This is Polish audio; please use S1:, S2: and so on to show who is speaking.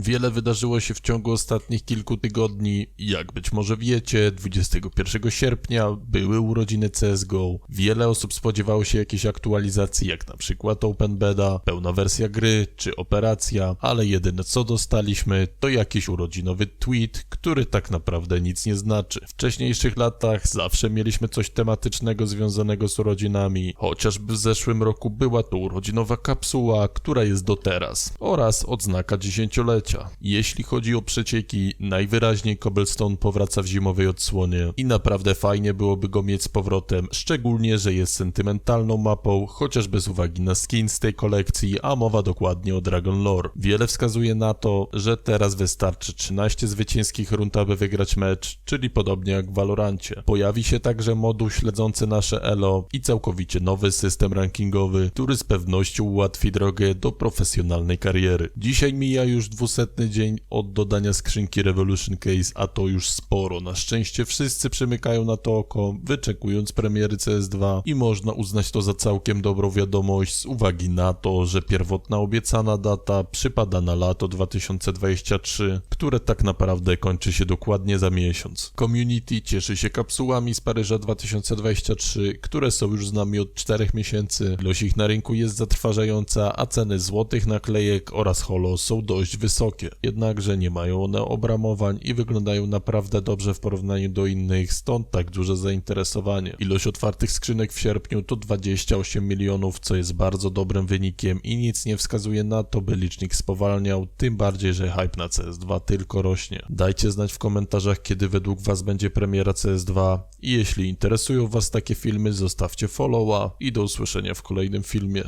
S1: Wiele wydarzyło się w ciągu ostatnich kilku tygodni. Jak być może wiecie, 21 sierpnia były urodziny CSGO. Wiele osób spodziewało się jakiejś aktualizacji, jak na przykład Open Beta, pełna wersja gry czy operacja, ale jedyne co dostaliśmy to jakiś urodzinowy tweet, który tak naprawdę nic nie znaczy. W wcześniejszych latach zawsze mieliśmy coś tematycznego związanego z urodzinami, chociażby w zeszłym roku była to urodzinowa kapsuła, która jest do teraz, oraz odznaka dziesięciolecia. Jeśli chodzi o przecieki, najwyraźniej Cobblestone powraca w zimowej odsłonie i naprawdę fajnie byłoby go mieć z powrotem, szczególnie, że jest sentymentalną mapą, chociażby z uwagi na skin z tej kolekcji, a mowa dokładnie o Dragon Lore. Wiele wskazuje na to, że teraz wystarczy 13 zwycięskich rund, aby wygrać mecz, czyli podobnie jak w Valorancie. Pojawi się także moduł śledzący nasze elo i całkowicie nowy system rankingowy, który z pewnością ułatwi drogę do profesjonalnej kariery. Dzisiaj mija już dwusetny dzień od dodania skrzynki Revolution Case, a to już sporo. Na szczęście wszyscy przymykają na to oko, wyczekując premiery CS2 i można uznać to za całkiem dobrą wiadomość z uwagi na to, że pierwotna obiecana data przypada na lato 2023, które tak naprawdę kończy się dokładnie za miesiąc. Community cieszy się kapsułami z Paryża 2023, które są już z nami od 4 miesięcy. Ilość ich na rynku jest zatrważająca, a ceny złotych naklejek oraz holo są dość wysokie. Jednakże nie mają one obramowań i wyglądają naprawdę dobrze w porównaniu do innych, stąd tak duże zainteresowanie. Ilość otwartych skrzynek w sierpniu to 28 milionów, co jest bardzo dobrym wynikiem i nic nie wskazuje na to, by licznik spowalniał, tym bardziej, że hype na CS2 tylko rośnie. Dajcie znać w komentarzach, kiedy według Was będzie premiera CS2 i jeśli interesują Was takie filmy, zostawcie followa i do usłyszenia w kolejnym filmie.